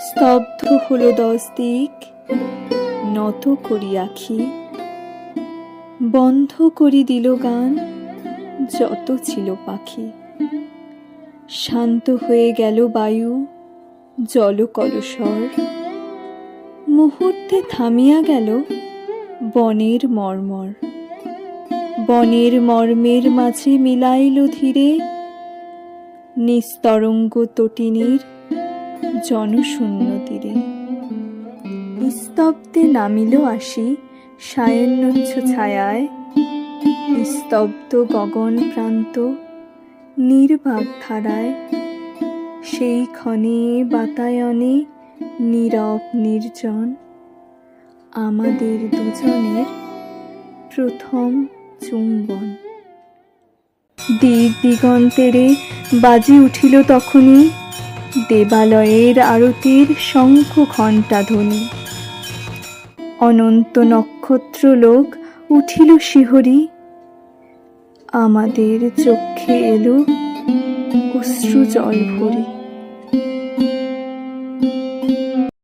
স্তব্ধ হল দশ দিক নত করি আখি, বন্ধ করি দিল গান, যত ছিল পাখি। শান্ত হয়ে গেল বায়ু, জল কলসর। মুহূর্তে থামিয়া গেল বনের মর্মর। বনের মর্মের মাঝে মিলাইল ধীরে নিস্তরঙ্গ তটিনীর জনশূন্য তীরে নিস্তব্ধে নামিল আসি সায়ন্যচ্ছ ছায়ায়। নিস্তব্ধ গগন প্রান্ত নির্বাক ধারায়। সেই ক্ষণে বাতায়নে নীরব নির্জন আমাদের দুজনের প্রথম চুম্বন। দিক দিগন্তেরে বাজি উঠিল তখনই। দেবালয়ের আরতির শঙ্খ ঘণ্টা ধ্বনি। অনন্ত নক্ষত্র লোক উঠিল শিহরি। আমাদের চক্ষে এলো অশ্রু জল ভরি।